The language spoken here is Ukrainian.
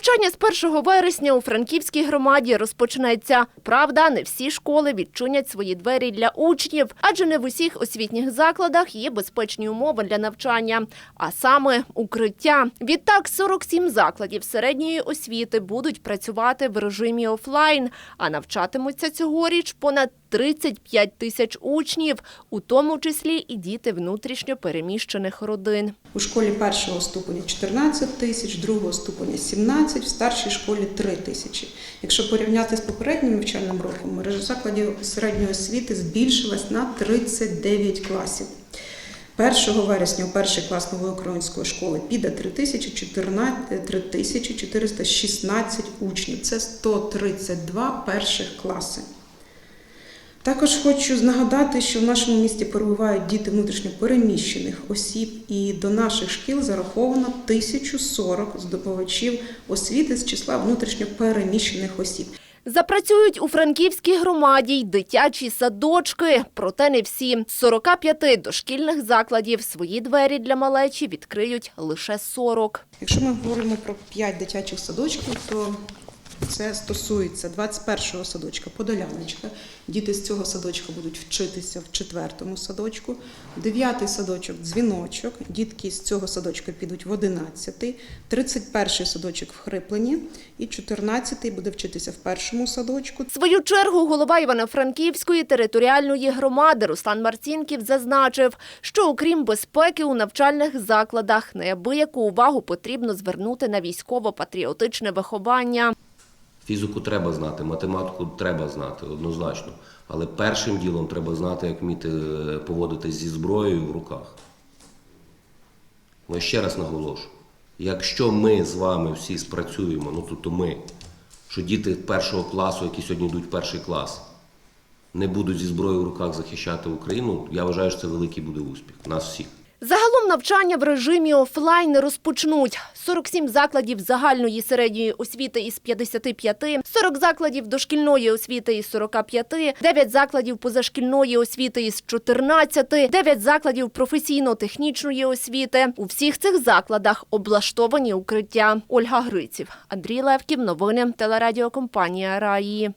Навчання з 1 вересня у Франківській громаді розпочнеться. Правда, не всі школи відчинять свої двері для учнів, адже не в усіх освітніх закладах є безпечні умови для навчання, а саме укриття. Відтак, 47 закладів середньої освіти будуть працювати в режимі офлайн, а навчатимуться цьогоріч понад 35 тисяч учнів, у тому числі і діти внутрішньо переміщених родин. У школі першого ступеня 14 тисяч, другого ступеня 17, в старшій школі 3 тисячі. Якщо порівняти з попереднім навчальним роком, мережа закладів середньої освіти збільшилась на 39 класів. 1 вересня у перший клас нової української школи піде 3014 3416 учнів. Це 132 перших класи. Також хочу нагадати, що в нашому місті перебувають діти внутрішньо переміщених осіб, і до наших шкіл зараховано 1040 здобувачів освіти з числа внутрішньо переміщених осіб. Запрацюють у Франківській громаді й дитячі садочки, проте не всі. З 45 дошкільних закладів свої двері для малечі відкриють лише 40. Якщо ми говоримо про 5 дитячих садочків, то це стосується 21-го садочка Подоляночка. Діти з цього садочка будуть вчитися в четвертому садочку. Дев'ятий садочок дзвіночок. Дітки з цього садочка підуть в 11-й, 31-й садочок в Хриплені і 14-й буде вчитися в першому садочку. Свою чергу голова Івано-Франківської територіальної громади Руслан Марцінків зазначив, що окрім безпеки у навчальних закладах неабияку увагу потрібно звернути на військово-патріотичне виховання. Фізику треба знати, математику треба знати однозначно. Але першим ділом треба знати, як вміти е, поводитись зі зброєю в руках. Ну, ще раз наголошую: якщо ми з вами всі спрацюємо, ну тобто ми, що діти першого класу, які сьогодні йдуть в перший клас, не будуть зі зброєю в руках захищати Україну, я вважаю, що це великий буде успіх. Нас всіх. Навчання в режимі офлайн розпочнуть. 47 закладів загальної середньої освіти із 55, 40 закладів дошкільної освіти із 45, 9 закладів позашкільної освіти із 14, 9 закладів професійно-технічної освіти. У всіх цих закладах облаштовані укриття. Ольга Гриців, Андрій Левків, новини телерадіокомпанія Раї.